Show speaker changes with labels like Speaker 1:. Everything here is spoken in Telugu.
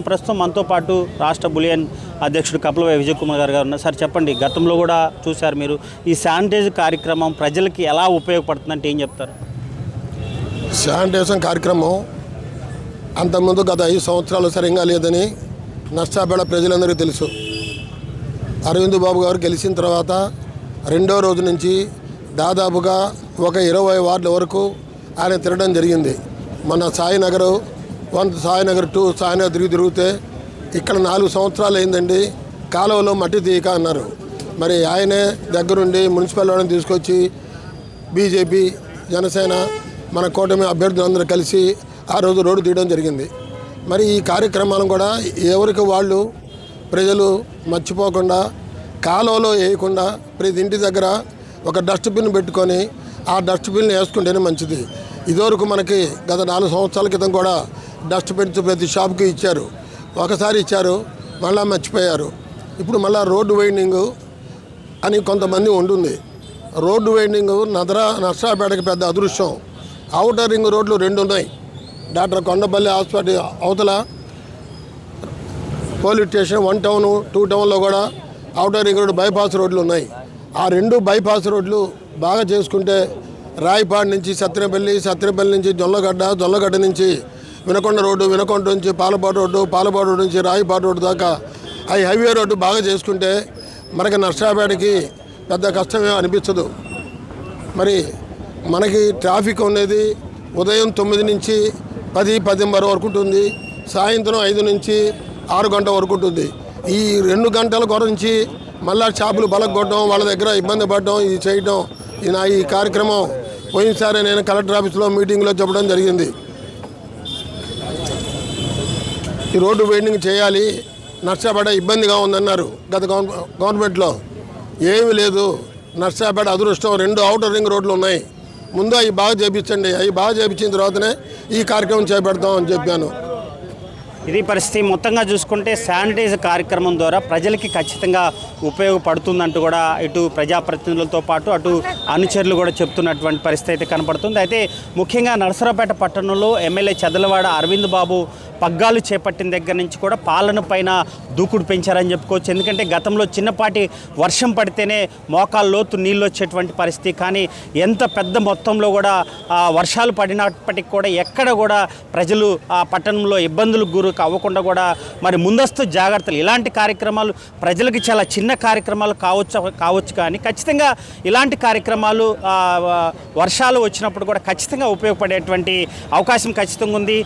Speaker 1: ప్రస్తుతం మనతో పాటు రాష్ట్ర బులియన్ అధ్యక్షుడు కపిలవై విజయ్ కుమార్ గారు గారు ఉన్నారు. సార్ చెప్పండి గతంలో కూడా చూశారు మీరు. ఈ శానిటైజ్ కార్యక్రమం ప్రజలకి ఎలా ఉపయోగపడుతుందంటే ఏం చెప్తారు?
Speaker 2: శానిటైజేషన్ కార్యక్రమం అంతకుముందు గత ఐదు సంవత్సరాలు సరిగా లేదని నష్టాపేట ప్రజలందరికీ తెలుసు. అరవింద్ బాబు గారు గెలిచిన తర్వాత రెండో రోజు నుంచి దాదాపుగా ఒక ఇరవై వార్డుల వరకు ఆయన తిరగడం జరిగింది. మన సాయినగరు వన్ సాయినగర్ టూ సాయినగర్ తిరిగి తిరిగితే ఇక్కడ నాలుగు సంవత్సరాలు అయిందండి. కాలువలో మట్టి తీయక అన్నారు. మరి ఆయనే దగ్గరుండి మున్సిపల్ వాళ్ళని తీసుకొచ్చి బీజేపీ జనసేన మన కూటమి అభ్యర్థులందరూ కలిసి ఆ రోజు రోడ్డు తీయడం జరిగింది. మరి ఈ కార్యక్రమాలను కూడా ఎవరికి వాళ్ళు ప్రజలు మర్చిపోకుండా కాలువలో వేయకుండా ప్రతి ఇంటి దగ్గర ఒక డస్ట్బిన్ పెట్టుకొని ఆ డస్ట్బిన్ వేసుకుంటేనే మంచిది. ఇదివరకు మనకి గత నాలుగు సంవత్సరాల క్రితం కూడా డస్ట్బిన్స్ ప్రతి షాప్కి ఇచ్చారు. ఒకసారి ఇచ్చారు మళ్ళీ మర్చిపోయారు. ఇప్పుడు మళ్ళీ రోడ్డు వైండింగ్ అని కొంతమంది ఉంటుంది. రోడ్డు వైండింగ్ నదర నర్సాపేటకి పెద్ద అదృష్టం అవుటర్ రింగ్ రోడ్లు రెండు ఉన్నాయి. డాక్టర్ కొండపల్లి హాస్పిటల్ అవతల police station one town two టౌన్లో కూడా అవుటర్ రింగ్ రోడ్డు బైపాస్ రోడ్లు ఉన్నాయి. ఆ రెండు బైపాస్ రోడ్లు బాగా చేసుకుంటే రాయపాడు నుంచి సత్యనపల్లి సత్యనపల్లి నుంచి జొల్లగడ్డ జొల్లగడ్డ నుంచి వినకొండ రోడ్డు వినకొండ నుంచి పాలపాడు రోడ్డు పాలపాడు రోడ్డు నుంచి రాయిపాటు రోడ్డు దాకా అవి హైవే రోడ్డు బాగా చేసుకుంటే మనకి నర్సాపేటకి పెద్ద కష్టమే అనిపించదు. మరి మనకి ట్రాఫిక్ ఉండేది ఉదయం తొమ్మిది నుంచి పది పదిన్నర వరకు ఉంటుంది. సాయంత్రం ఐదు నుంచి ఆరు గంట వరకు ఉంటుంది. ఈ రెండు గంటల గురించి మళ్ళా షాపులు బలగొట్టడం వాళ్ళ దగ్గర ఇబ్బంది పడడం ఇది చేయడం ఈ నా ఈ కార్యక్రమం పోయినసారి నేను కలెక్టర్ ఆఫీస్లో మీటింగ్లో చెప్పడం జరిగింది. ఈ రోడ్డు వెయిటింగ్ చేయాలి. నర్సాపేట ఇబ్బందిగా ఉందన్నారు గత గవర్నమెంట్లో. ఏమీ లేదు. నర్సాపేట అదృష్టం రెండు అవుటర్ రింగ్ రోడ్లు ఉన్నాయి. ముందు అవి బాగా చేపించండి. అవి బాగా చేపించిన తర్వాతనే ఈ కార్యక్రమం చేపెడతాం అని చెప్పాను.
Speaker 1: ఇది పరిస్థితి. మొత్తంగా చూసుకుంటే శానిటైజ్ కార్యక్రమం ద్వారా ప్రజలకి ఖచ్చితంగా ఉపయోగపడుతుందంటూ కూడా ఇటు ప్రజాప్రతినిధులతో పాటు అటు అనుచరులు కూడా చెప్తున్నటువంటి పరిస్థితి అయితే కనపడుతుంది. అయితే ముఖ్యంగా నరసరావుపేట పట్టణంలో ఎమ్మెల్యే చదలవాడ అరవింద్ బాబు పగ్గాలు చేపట్టిన దగ్గర నుంచి కూడా పాలన పైన దూకుడు పెంచారని చెప్పుకోవచ్చు. ఎందుకంటే గతంలో చిన్నపాటి వర్షం పడితేనే మోకాలు లోతు నీళ్ళు వచ్చేటువంటి పరిస్థితి. కానీ ఎంత పెద్ద మొత్తంలో కూడా వర్షాలు పడినప్పటికి కూడా ఎక్కడ కూడా ప్రజలు ఆ పట్టణంలో ఇబ్బందులకు గురు అవ్వకుండా కూడా మరి ముందస్తు జాగ్రత్తలు. ఇలాంటి కార్యక్రమాలు ప్రజలకు చాలా చిన్న కార్యక్రమాలు కావచ్చు కావచ్చు కానీ ఖచ్చితంగా ఇలాంటి కార్యక్రమాలు వర్షాలు వచ్చినప్పుడు కూడా ఖచ్చితంగా ఉపయోగపడేటువంటి అవకాశం ఖచ్చితంగా ఉంది.